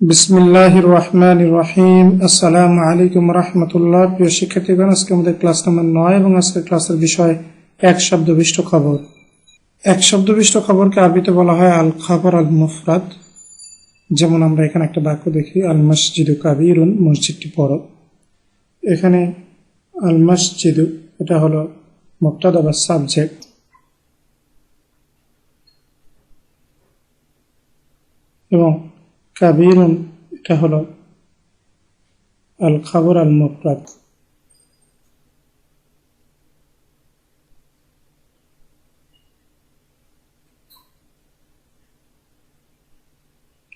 বিসমিল্লাহির রহমানির রহিম আসসালামু আলাইকুম রহমতুল্লাহ। প্রিয় শিক্ষার্থীগণ, আজকে আমাদের ক্লাস নম্বর নয় এবং আজকের ক্লাসের বিষয় এক শব্দবিষ্ট খবর। এক শব্দবিষ্ট খবরকে আরবিতে বলা হয় আল খবর আল মুফরাদ যেমন আমরা এখানে একটা বাক্য দেখি আল মসজিদু কাবিরুন, মসজিদটি বড়। এখানে আল মসজিদু এটা হলো মুক্তাদা বা সাবজেক্ট। এবং কাবিরুন, এটা হলো আল খবর আল মুফরাদ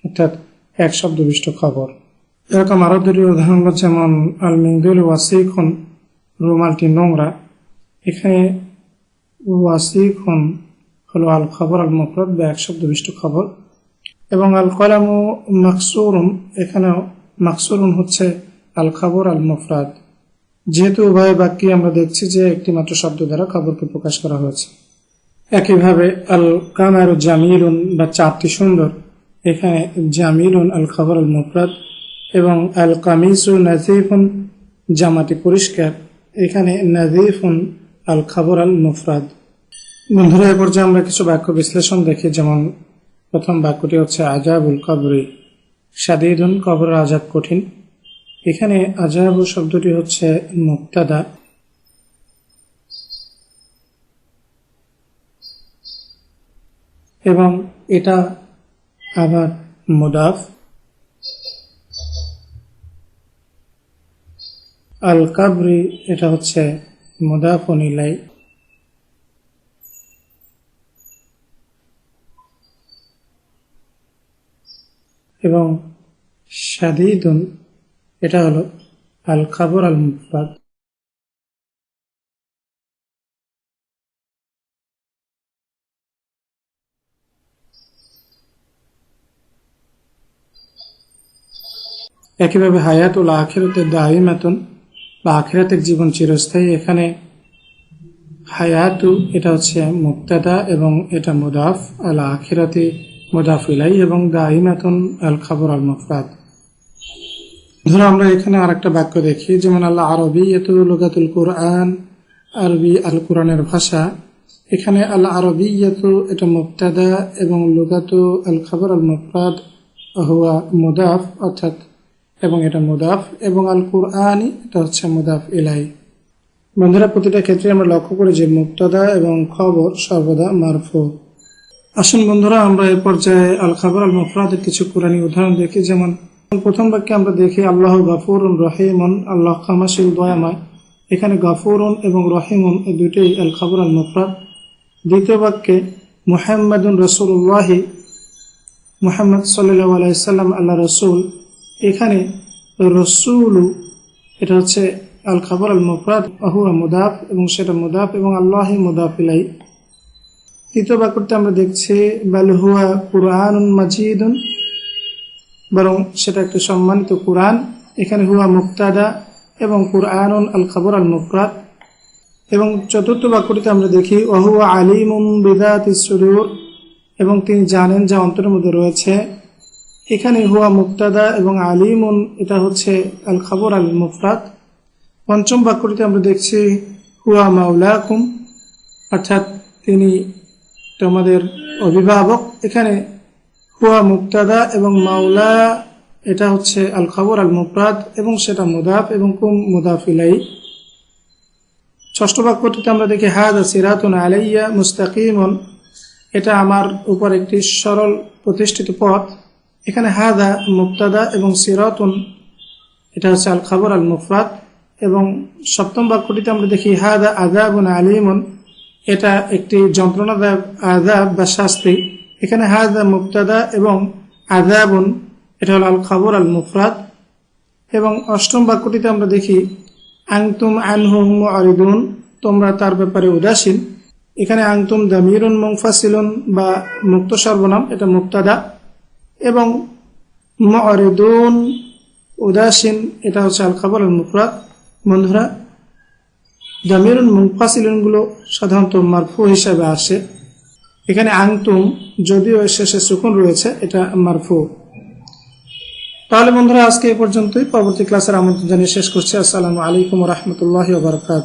অর্থাৎ এক শব্দবিষ্ট খবর। এরকম আরও দুটি উদাহরণ হলো, যেমন আল মিংদুল ওয়াসিখন, রুমালটি নোংরা। এখানে ওয়াসিখন হলো আল খবর আল মুফরাদ বা এক শব্দবিষ্ট খবর। এবং আল কলামু মাকসুরুন, এখানেও মাকসুরুন হচ্ছে আল খবর আল মুফরাদ যেহেতু উভয় বাক্যে আমরা দেখছি যে একটি মাত্র শব্দ দ্বারা খবরকে প্রকাশ করা হয়েছে। একইভাবে আল কামার জামিলুন বা চারটি সুন্দর, এখানে জামিলুন আল খবর আল মুফরাদ এবং আল কামিসু নাজিফুন জামাটি পরিষ্কার, এখানে নাজিফুন আল খবর আল মুফরাদ বন্ধুরা, এ পর্যায়ে আমরা কিছু বাক্য বিশ্লেষণ দেখি, যেমন প্রথম বাক্যটি হচ্ছে আজাবুল কবরি। সাদিদুন কবরের আজাব কঠিন। এখানে আজাবু শব্দটি হচ্ছে মুক্তাদা। এবং এটা আবার মুদাফ। আল কাবরি এটা হচ্ছে মুদাফ নিলাই এবং শাদিদুন, এটা হলো আল খাবর আল মুফরাদ একইভাবে হায়াতুল আখিরাতের দাহিমাতুন বা আখিরাতের জীবন চিরস্থায়ী। এখানে হায়াতু, এটা হচ্ছে মুক্তাদা এবং এটা মুদাফ। আল আখিরাতে মুদাফ ইলাই এবং দাহিমাতুন আল খাবর আল মফরাদ। ধরো আমরা এখানে আরেকটা বাক্য দেখি, যেমন আল্লাহ আরবি লোকাতুল কোরআন, আরবি আল কোরআনের ভাষা। এখানে আল আরবি এটা মুক্তাদা এবং লোকাতু আল খাবর আল মফরাদ হুয়া মুদাফ, অর্থাৎ এবং এটা মুদাফ, এবং আল কোরআনই এটা হচ্ছে মুদাফ ইলাই। বন্ধুরা, প্রতিটা ক্ষেত্রে আমরা লক্ষ্য করি যে মুক্তাদা এবং খবর সর্বদা মারফু। আসুন বন্ধুরা, আমরা এ পর্যায়ে আল খাবর আল মুফরাদের কিছু কোরআনী উদাহরণ দেখি। যেমন, প্রথম বাক্যে আমরা দেখি, আল্লাহ গাফুরুন রহিমন, আল্লাহ খামাশিল দয়াময়। এখানে গাফুরুন এবং রহিমন এই দুইটাই আল খাবর আল মুফরাদ দ্বিতীয় বাক্যে, মুহাম্মদুন রসুল্লাহি মুহাম্মদ সাল্লাহ আলাইসাল্লাম আল্লাহ রসুল। এখানে রসুলু, এটা হচ্ছে আল খাবর আল মুফরাদ আহুয়া মুদাফ এবং সেটা মুদাফ এবং আল্লাহি মুদাফিলাই তৃতীয় বাক্যটি আমরা দেখছি বালহুয়া কুরআন মাজিদুন বরং সেটা একটি সম্মানিত কোরআন। এখানে হুয়া মুক্তাদা এবং কুরআন আল খবর আল মুফরাদ এবং চতুর্থ বাক্যটিতে আমরা দেখি ওহুয়া আলিমুম বিদাত সুরুর এবং তিনি জানেন যা অন্তরের মধ্যে রয়েছে। এখানে হুয়া মুক্তাদা এবং আলিমুন, এটা হচ্ছে আল খবর আল মুফরাদ পঞ্চম বাক্যটিতে আমরা দেখছি, হুয়া মাউলাকুম অর্থাৎ তিনি তোমাদের অভিভাবক। এখানে হুয়া মুক্তাদা এবং মাওলা, এটা হচ্ছে আল খবর আল মুফরাদ এবং সেটা মুদাফ এবং কুম মুদাফ ইলাই ষষ্ঠ বাক্যটিতে আমরা দেখি হাদ সিরাতুন আলাইয়া মুস্তাকিমন। এটা আমার উপর একটি সরল প্রতিষ্ঠিত পথ। এখানে হাদা মুক্তাদা এবং সিরাতুন। এটা হচ্ছে আল খবর আল মুফরাদ এবং সপ্তম বাক্যটিতে আমরা দেখি হাদা আজাবুন আলিমন। এটা একটি যন্ত্রণাদায়ক আজাব বা শাস্তি। এখানে হাজা মুক্তাদা এবং আজাবুন এটা হল আল খবর আল মুফরাদ এবং অষ্টম বাক্যটিতে আমরা দেখি আংতুম আনহুম আরিদুন তোমরা তার ব্যাপারে উদাসীন। এখানে আংতুম দামিরুন মুংফাসিলুন বা মুক্ত সর্বনাম, এটা মুক্তাদা এবং মরিদুন উদাসীন, এটা হচ্ছে আল খবর আল মুফরাদ বন্ধুরা জামিরুন মুফাসিলুনগুলো সাধারণত মারফু হিসাবে আসে। এখানে আংতুম যদিও শেষে সুকুন রয়েছে, এটা মারফু। তাহলে বন্ধুরা, আজকে এ পর্যন্তই। পরবর্তী ক্লাসের আমন্ত্রণ জানিয়ে শেষ করছি। আসসালামু আলাইকুম রহমতুল্লাহ বারকাত